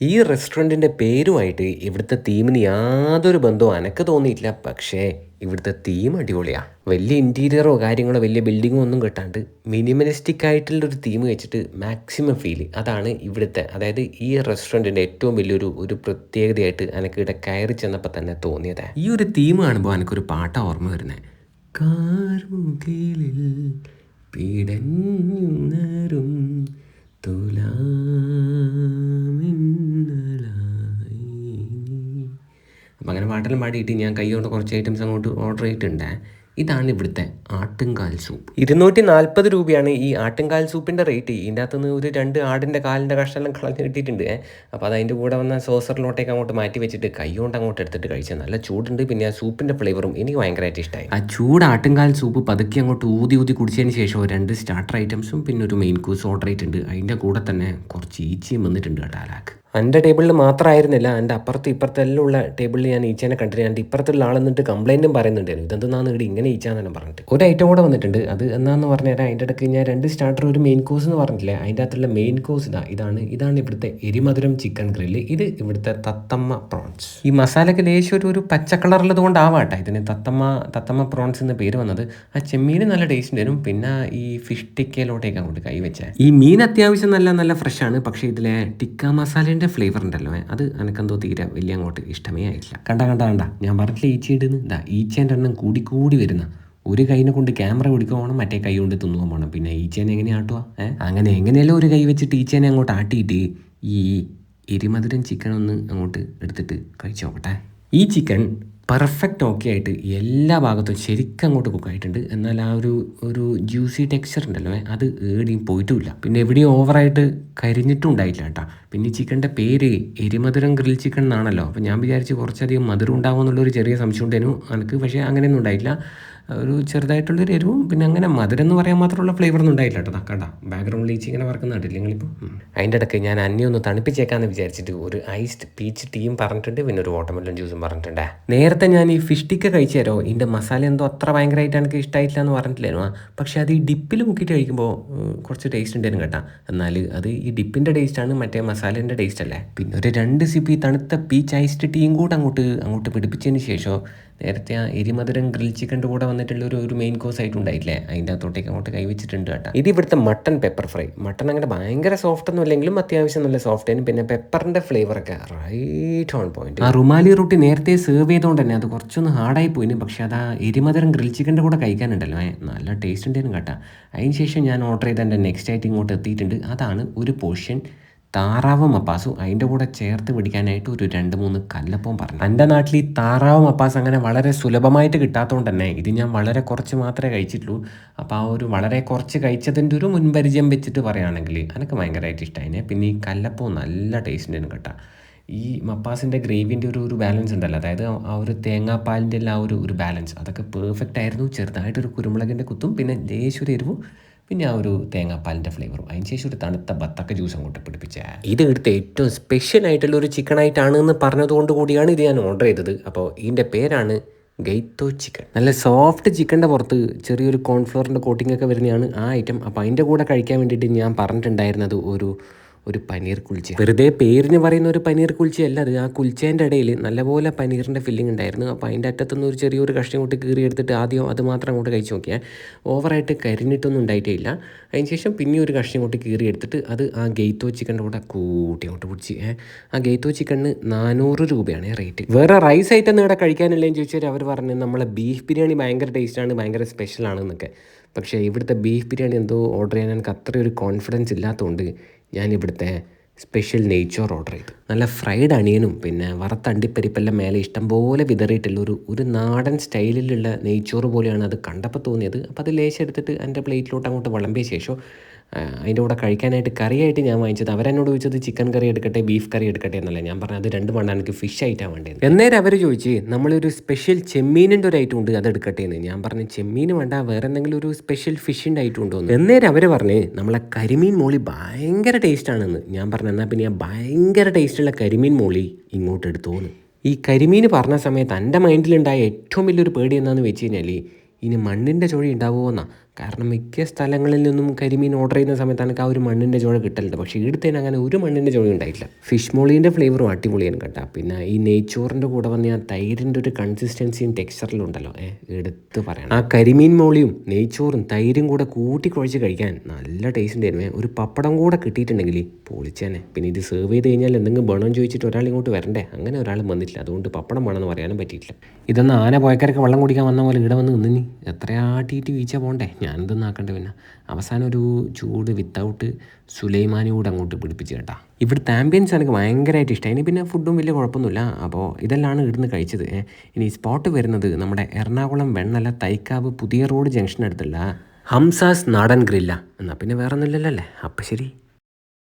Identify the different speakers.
Speaker 1: ഈ റെസ്റ്റോറന്റിന്റെ പേരുമായിട്ട് ഇവിടുത്തെ തീമിന് യാതൊരു ബന്ധവും അനക്ക് തോന്നിയിട്ടില്ല. പക്ഷേ ഇവിടുത്തെ തീം അടിപൊളിയാണ് വലിയ ഇന്റീരിയറോ കാര്യങ്ങളോ വലിയ ബിൽഡിങ്ങോ ഒന്നും കിട്ടാണ്ട് മിനിമലിസ്റ്റിക് ആയിട്ടുള്ളൊരു തീം വെച്ചിട്ട് മാക്സിമം ഫീൽ അതാണ് ഇവിടുത്തെ അതായത് ഈ റെസ്റ്റോറന്റിന്റെ ഏറ്റവും വലിയൊരു ഒരു പ്രത്യേകതയായിട്ട് എനിക്ക് ഇവിടെ കയറി ചെന്നപ്പോൾ തന്നെ തോന്നിയത്. ഈ ഒരു തീം കാണുമ്പോൾ എനിക്കൊരു പാട്ട ഓർമ്മ വരുന്നത് കാർമുകിലിൽ പിടഞ്ഞുണരും തുലാമിന്നലായി അങ്ങനെ പാട്ടെല്ലാം പാടിയിട്ട് ഞാൻ കൈ കൊണ്ട് കുറച്ച് ഐറ്റംസ് അങ്ങോട്ട് ഓർഡർ ചെയ്തിട്ടുണ്ട്. ഇതാണ് ഇവിടുത്തെ ആട്ടുംകാൽ സൂപ്പ്. ഇരുന്നൂറ്റി നാൽപ്പത് രൂപയാണ് ഈ ആട്ടുംകാൽ സൂപ്പിന്റെ റേറ്റ്. ഇതിന്റെ അകത്തുനിന്ന് ഒരു രണ്ട് ആടിന്റെ കാലിന്റെ കഷ്ണമെല്ലാം കളഞ്ഞ് കിട്ടിയിട്ടുണ്ട്. അപ്പോൾ അത് അതിന്റെ കൂടെ വന്ന സോസറിലോട്ടേക്ക് അങ്ങോട്ട് മാറ്റി വെച്ചിട്ട് കൈ കൊണ്ട് അങ്ങോട്ട് എടുത്തിട്ട് കഴിച്ചാൽ നല്ല ചൂടുണ്ട്. പിന്നെ ആ സൂപ്പിന്റെ ഫ്ലേവറും എനിക്ക് ഭയങ്കരമായിട്ട് ഇഷ്ടമായി. ആ ചൂട് ആട്ടുംകാൽ സൂപ്പ് പതുക്കെ അങ്ങോട്ട് ഊതി ഊതി കുടിച്ചതിന് ശേഷം രണ്ട് സ്റ്റാർട്ടർ ഐറ്റംസും പിന്നെ ഒരു മെയിൻ കോഴ്സ് ഓർഡർ ചെയ്തിട്ടുണ്ട് അതിന്റെ കൂടെ തന്നെ കുറച്ച് ഈച്ചയും വന്നിട്ടുണ്ട് കേട്ടോ അലാക്ക് എന്റെ ടേബിളിൽ മാത്രമായിരുന്നില്ല. എന്റെ അപ്പുറത്ത് ഇപ്പുറത്തെല്ലാം ഉള്ള ടേബിളിൽ ഞാൻ ഈച്ചേനെ കണ്ടിട്ട് എന്റെ ഇപ്പുറത്തുള്ള ആളെന്നിട്ട് കംപ്ലൈന്റും പറയുന്നുണ്ടായിരുന്നു. ഇതെന്താണെന്ന് ഇവിടെ ഇങ്ങനെ ഈച്ചാന്നെല്ലാം പറഞ്ഞിട്ട്. ഒരു ഐറ്റം കൂടെ വന്നിട്ടുണ്ട്. അത് എന്നാന്ന് പറഞ്ഞുതരാം അതിന്റെ ഇടയ്ക്ക് ഞാൻ രണ്ട് സ്റ്റാർട്ടർ ഒരു മെയിൻ കോഴ്സ് എന്ന് പറഞ്ഞില്ലേ അതിന്റെ അകത്തുള്ള മെയിൻ കോഴ്സ് ഇതാ. ഇതാണ് ഇതാണ് ഇവിടുത്തെ എരിമധുരം ചിക്കൻ ഗ്രില്ല് ഇത് ഇവിടുത്തെ തത്തമ്മ പ്രോൺസ് ഈ മസാലയ്ക്ക് ലേശം ഒരു ഒരു പച്ച കളറുള്ളത് കൊണ്ടാവാട്ടെ. ഇതിന് തത്തമ്മ തത്തമ്മ പ്രോൺസ് എന്ന പേര് വന്നത്. ആ ചെമ്മീൻ നല്ല ടേസ്റ്റ് വരും പിന്നെ ഈ ഫിഷ് ടിക്കയിലോട്ടേക്ക് അങ്ങോട്ട് കൈവച്ച ഈ മീൻ അത്യാവശ്യം നല്ല നല്ല ഫ്രഷ് ആണ്. പക്ഷേ ഇതിലെ ടിക്ക മസാലേന്റെ ഫ്ലേവർ ഉണ്ടല്ലോ. അത് എനക്കെന്തോ തീരെ വലിയ അങ്ങോട്ട് ഇഷ്ടമേ ആയിട്ടില്ല. കണ്ട കണ്ട കണ്ട. ഞാൻ പറഞ്ഞിട്ടില്ല ഈച്ചയുടെ ഈച്ചേന്റെ എണ്ണം കൂടി കൂടി വരുന്ന ഒരു കൈനെ കൊണ്ട് ക്യാമറ പിടിക്കുവാണം മറ്റേ കൈ കൊണ്ട് തിന്നുക പോകണം. പിന്നെ ഈച്ചേനെ എങ്ങനെ ആട്ടുക ഏഹ് അങ്ങനെ എങ്ങനെയല്ലോ ഒരു കൈ വെച്ചിട്ട് ഈച്ചേനെ അങ്ങോട്ട് ആട്ടിയിട്ട് ഈ എരിമധുരം ചിക്കൻ ഒന്ന് അങ്ങോട്ട് എടുത്തിട്ട് കഴിച്ചു നോക്കട്ടെ ഈ ചിക്കൻ പെർഫെക്റ്റ് ഓക്കെ ആയിട്ട് എല്ലാ ഭാഗത്തും ശരിക്കും അങ്ങോട്ട് കുക്കായിട്ടുണ്ട് എന്നാൽ ആ ഒരു ഒരു ജ്യൂസി ടെക്സ്ചർ ഉണ്ടല്ലോ അത് ഏടിയും പോയിട്ടുമില്ല. പിന്നെ എവിടെയും ഓവറായിട്ട് കരിഞ്ഞിട്ടും ഉണ്ടായില്ല കേട്ടോ. പിന്നെ ചിക്കന്റെ പേര് എരിമധുരം ഗ്രിൽ ചിക്കൻ എന്നാണല്ലോ. അപ്പോൾ ഞാൻ വിചാരിച്ച് കുറച്ചധികം മധുരം ഉണ്ടാകുമെന്നുള്ളൊരു ചെറിയ സംശയം ഉണ്ടായിരുന്നു എനിക്ക് പക്ഷേ അങ്ങനെയൊന്നും ഉണ്ടായില്ല ഒരു ചെറുതായിട്ടുള്ളൊരു എരിവും പിന്നെ അങ്ങനെ മധുരം എന്ന് പറയാൻ മാത്രമുള്ള ഫ്ലേവർ ഒന്നും ഉണ്ടായില്ല കേട്ടോ. കണ്ട ബാക്ക്ഗ്രൗണ്ടിൽ ഈച്ചി ഇങ്ങനെ വറക്കുന്ന കണ്ടില്ല നിങ്ങളിപ്പോൾ അതിന്റെ ഇടയ്ക്ക് ഞാൻ അന്യം ഒന്ന് തണുപ്പിച്ചേക്കാന്ന് വിചാരിച്ചിട്ട് ഒരു ഐസ്ഡ് പീച്ച് ടീയും പറഞ്ഞിട്ടുണ്ട് പിന്നെ ഒരു വാട്ടർമെലൺ ജ്യൂസും പറഞ്ഞിട്ടുണ്ട്. നേരത്തെ ഞാൻ ഈ ഫിഷ് ടിക്ക കഴിച്ചു തരോ ഇതിന്റെ മസാല എന്തോ അത്ര ഭയങ്കരമായിട്ട് എനിക്ക് ഇഷ്ടമായിട്ടില്ല എന്ന് പറഞ്ഞിട്ടില്ലായിരുന്നു. പക്ഷേ അത് ഈ ഡിപ്പിൽ മുക്കിയിട്ട് കഴിക്കുമ്പോൾ കുറച്ച് ടേസ്റ്റ് ഉണ്ടായിരുന്നു കേട്ടോ. എന്നാൽ അത് ഈ ഡിപ്പിന്റെ ടേസ്റ്റാണ് മറ്റേ മസാലേന്റെ ടേസ്റ്റ് അല്ലേ? പിന്നെ ഒരു രണ്ട് സിപ്പി തണുത്ത പീച്ച് ഐസ്ഡ് ടീയും കൂടെ അങ്ങോട്ട് അങ്ങോട്ട് പിടിപ്പിച്ചതിന് ശേഷം നേരത്തെ ആ എരിമധുരം ഗ്രിൽ ചിക്കന്റെ കൂടെ വന്നിട്ടുള്ള ഒരു ഒരു മെയിൻ കോഴ്സ് ആയിട്ട് ഉണ്ടായില്ലേ അതിന്റെ അകത്തോട്ടേക്ക് അങ്ങോട്ട് കൈവച്ചിട്ടുണ്ട് കേട്ടോ. ഇത് ഇവിടുത്തെ മട്ടൺ പെപ്പർ ഫ്രൈ മട്ടൺ അങ്ങനെ ഭയങ്കര സോഫ്റ്റ് ഒന്നും ഇല്ലെങ്കിലും അത്യാവശ്യം നല്ല സോഫ്റ്റ് ആണ്. പിന്നെ പെപ്പറിന്റെ ഫ്ലേവറൊക്കെ റൈറ്റ് ഓൺ പോയിന്റ് ആ റുമാലി റൊട്ടി നേരത്തെ സെർവ് ചെയ്തുകൊണ്ട് തന്നെ അത് കുറച്ചൊന്ന് ഹാർഡായി പോയിന്. പക്ഷേ അത് ആ എരിമധുരം ഗ്രിൽ ചിക്കന്റെ കൂടെ കഴിക്കാനുണ്ടല്ലോ. നല്ല ടേസ്റ്റ് ഉണ്ടായിരുന്നു കേട്ടോ. അതിന് ശേഷം ഞാൻ ഓർഡർ ചെയ്ത എന്റെ നെക്സ്റ്റ് ആയിട്ട് ഇങ്ങോട്ട് എത്തിയിട്ടുണ്ട്. അതാണ് ഒരു പോർഷൻ താറാവ് മപ്പാസും അതിന്റെ കൂടെ ചേർത്ത് പിടിക്കാനായിട്ട് ഒരു രണ്ട് മൂന്ന് കല്ലപ്പം പറഞ്ഞു. എന്റെ നാട്ടിൽ ഈ താറാവ് മപ്പാസ് അങ്ങനെ വളരെ സുലഭമായിട്ട് കിട്ടാത്തതുകൊണ്ട് തന്നെ ഇത് ഞാൻ വളരെ കുറച്ച് മാത്രമേ കഴിച്ചിട്ടുള്ളൂ. അപ്പോൾ ആ ഒരു വളരെ കുറച്ച് കഴിച്ചതിന്റെ ഒരു മുൻപരിചയം വെച്ചിട്ട് പറയുകയാണെങ്കിൽ എനിക്ക് ഭയങ്കരമായിട്ട് ഇഷ്ടമായി. പിന്നെ ഈ കല്ലപ്പവും നല്ല ടേസ്റ്റ് ഉണ്ടായിരുന്നു കേട്ടോ. ഈ മപ്പാസിന്റെ ഗ്രേവിന്റെ ഒരു ഒരു ബാലൻസ് ഉണ്ടല്ലോ. അതായത് ആ ഒരു തേങ്ങാപ്പാലിന്റെ എല്ലാം ആ ഒരു ഒരു ബാലൻസ് അതൊക്കെ പെർഫെക്റ്റ് ആയിരുന്നു. ചെറുതായിട്ടൊരു കുരുമുളകിന്റെ കുത്തും പിന്നെ ലേശം ഒരു എരിവും പിന്നെ ആ ഒരു തേങ്ങാപ്പാലിന്റെ ഫ്ലേവറും അതിന് ശേഷം ഒരു തണുത്ത ബത്തക്ക ജ്യൂസ് അങ്ങോട്ട് പിടിപ്പിച്ച. ഇത് എടുത്ത് ഏറ്റവും സ്പെഷ്യൽ ആയിട്ടുള്ള ഒരു ചിക്കൻ ആയിട്ടാണ് എന്ന് പറഞ്ഞതുകൊണ്ട് കൂടിയാണ് ഇത് ഞാൻ ഓർഡർ ചെയ്തത്. അപ്പോൾ ഇതിന്റെ പേരാണ് ഗെയ്ത്തോ ചിക്കൻ നല്ല സോഫ്റ്റ് ചിക്കന്റെ പുറത്ത് ചെറിയൊരു കോൺഫ്ലോറിന്റെ കോട്ടിംഗ് ഒക്കെ വരുന്നതാണ് ആ ഐറ്റം അപ്പോൾ അതിന്റെ കൂടെ കഴിക്കാൻ വേണ്ടിയിട്ട് ഞാൻ പറഞ്ഞിട്ടുണ്ടായിരുന്നത് ഒരു ഒരു പനീർ കുൽച്ച വെറുതെ പേരിന് പറയുന്ന ഒരു പനീർ കുൽച്ചയല്ല അത്. ആ കുൽച്ചേന്റെ ഇടയിൽ നല്ലപോലെ പനീറിന്റെ ഫില്ലിംഗ് ഉണ്ടായിരുന്നു. അപ്പോൾ അതിന്റെ അറ്റത്തുനിന്ന് ഒരു ചെറിയൊരു കഷ്ണം കൂട്ടി കീറി എടുത്തിട്ട് ആദ്യം അത് മാത്രം അങ്ങോട്ട് കഴിച്ച് നോക്കിയാൽ ഓവറായിട്ട് കരിഞ്ഞിട്ടൊന്നും ഉണ്ടായിട്ടേ ഇല്ല അതിന് ശേഷം പിന്നെ ഒരു കഷ്ണം കൂട്ടി കീറി എടുത്തിട്ട് അത് ആ ഗെയ്ത്തോ ചിക്കന്റെ കൂടെ കൂട്ടി അങ്ങോട്ട് പിടിച്ച് ആ ഗെയ്ത്തോ ചിക്കന് നാനൂറ് രൂപയാണ് റേറ്റ് വേറെ റൈസ് ഐറ്റം ഇവിടെ കഴിക്കാനില്ലെന്ന് ചോദിച്ചാൽ അവർ പറഞ്ഞു നമ്മളെ ബീഫ് ബിരിയാണി ഭയങ്കര ടേസ്റ്റാണ് ഭയങ്കര സ്പെഷ്യലാണെന്നൊക്കെ പക്ഷേ ഇവിടുത്തെ ബീഫ് ബിരിയാണി എന്തോ ഓർഡർ ചെയ്യാൻ എനിക്ക് അത്രയൊരു കോൺഫിഡൻസ് ഇല്ലാത്തതുകൊണ്ട് ഞാൻ ഇവിടുത്തെ സ്പെഷ്യൽ നെയ്ച്ചോർ ഓർഡർ ചെയ്തു. നല്ല ഫ്രൈഡ് അണിയനും പിന്നെ വറുത്ത അണ്ടിപ്പരിപ്പെല്ലാം മേലെ ഇഷ്ടം ഇഷ്ടംപോലെ വിതറിയിട്ടുള്ള ഒരു ഒരു നാടൻ സ്റ്റൈലിലുള്ള നെയ്ച്ചോറ് പോലെയാണ് അത് കണ്ടപ്പോൾ തോന്നിയത്. അപ്പോൾ അത് ലേശം എടുത്തിട്ട് എന്റെ പ്ലേറ്റിലോട്ട് അങ്ങോട്ട് വിളമ്പിയ ശേഷം അതിന്റെ കൂടെ കഴിക്കാനായിട്ട് കറിയായിട്ട് ഞാൻ വാങ്ങിച്ചത്. അവരെന്നോട് ചോദിച്ചത് ചിക്കൻ കറി എടുക്കട്ടെ ബീഫ് കറി എടുക്കട്ടെ എന്നല്ല. ഞാൻ പറഞ്ഞത് അത് രണ്ട് വേണ്ട എനിക്ക് ഫിഷ് ആയിട്ടാണ് വേണ്ടത് എന്നേരം അവർ ചോദിച്ച് നമ്മളൊരു സ്പെഷ്യൽ ചെമ്മീനിന്റെ ഒരു ഐറ്റം ഉണ്ട് അത് എടുക്കട്ടെ എന്ന്. ഞാൻ പറഞ്ഞു ചെമ്മീൻ വേണ്ട വേറെ എന്തെങ്കിലും ഒരു സ്പെഷ്യൽ ഫിഷിന്റെ ഐറ്റം ഉണ്ടോ എന്ന്. എന്നേരം അവർ പറഞ്ഞ് നമ്മളെ കരിമീൻ മോളി ഭയങ്കര ടേസ്റ്റ് ആണെന്ന്. ഞാൻ പറഞ്ഞു എന്നാൽ പിന്നെ ഞാൻ ഭയങ്കര ടേസ്റ്റുള്ള കരിമീൻ മോളി ഇങ്ങോട്ട് എടുത്തോന്ന് ഈ കരിമീൻ പറഞ്ഞ സമയത്ത് എന്റെ മൈൻഡിലുണ്ടായ ഏറ്റവും വലിയൊരു പേടി എന്താണെന്ന് വെച്ച് കഴിഞ്ഞാൽ ഇനി മണ്ണിന്റെ ചുഴി ഉണ്ടാവുമോ എന്നാ. കാരണം മിക്ക സ്ഥലങ്ങളിൽ നിന്നും കരിമീൻ ഓർഡർ ചെയ്യുന്ന സമയത്ത് എനിക്ക് ആ ഒരു മണ്ണിന്റെ ചോഴ കിട്ടലുണ്ട്. പക്ഷേ ഇവിടുത്തേന് അങ്ങനെ ഒരു മണ്ണിന്റെ ചോഴ ഉണ്ടായിട്ടില്ല. ഫിഷ് മോളീന്റെ ഫ്ലേവറും അടിപൊളിയാണ് കേട്ടോ. പിന്നെ ഈ നെയ്ച്ചോറിന്റെ കൂടെ വന്ന ആ തൈരിന്റെ ഒരു കൺസിസ്റ്റൻസിയും ടെക്സ്ചറിലും ഉണ്ടല്ലോ. ഏ എടുത്ത് പറയണം. ആ കരിമീൻ മോളിയും നെയ്ച്ചോറും തൈരും കൂടെ കൂട്ടി കുഴച്ച് കഴിക്കാൻ നല്ല ടേസ്റ്റ് ഉണ്ടായിരുന്നു. ഒരു പപ്പടം കൂടെ കിട്ടിയിട്ടുണ്ടെങ്കിൽ പൊളിച്ചേനെ. പിന്നെ ഇത് സെർവ് ചെയ്ത് കഴിഞ്ഞാൽ എന്തെങ്കിലും വേണമെന്ന് ചോദിച്ചിട്ട് ഒരാൾ ഇങ്ങോട്ട് വരണ്ടേ? അങ്ങനെ ഒരാൾ വന്നിട്ടില്ല. അതുകൊണ്ട് പപ്പടം വേണമെന്ന് പറയാനും പറ്റിയിട്ടില്ല. ഇതൊന്ന് ആന പോയക്കാരൊക്കെ വെള്ളം കുടിക്കാൻ വന്ന പോലെ ഇവിടെ വന്ന് നിന്നിനി. എത്രയാട്ടിയിട്ട് വീഴ്ച പോകണ്ടേ ഞാനിതൊന്നും ആക്കേണ്ടി പിന്നെ. അവസാനം ഒരു ചൂട് വിത്തൗട്ട് സുലൈമാനി കൂടെ അങ്ങോട്ട് പിടിപ്പിച്ച് കേട്ടാ. ഇവിടുത്തെ ആംബിയൻസ് എനിക്ക് ഭയങ്കരമായിട്ട് ഇഷ്ടമായി ഇനി പിന്നെ ഫുഡും വലിയ കുഴപ്പമൊന്നുമില്ല. അപ്പോൾ ഇതെല്ലാം ഇവിടുന്ന് കഴിച്ചത്. ഇനി സ്പോട്ട് വരുന്നത് നമ്മുടെ എറണാകുളം വെണ്ണല തൈക്കാവ് പുതിയ റോഡ് ജംഗ്ഷൻ അടുത്തുള്ള ഹംസാസ് നാടൻ ഗ്രില്ല എന്നാൽ പിന്നെ വേറെ ഒന്നുമില്ലല്ലോ അല്ലേ? അപ്പം ശരി.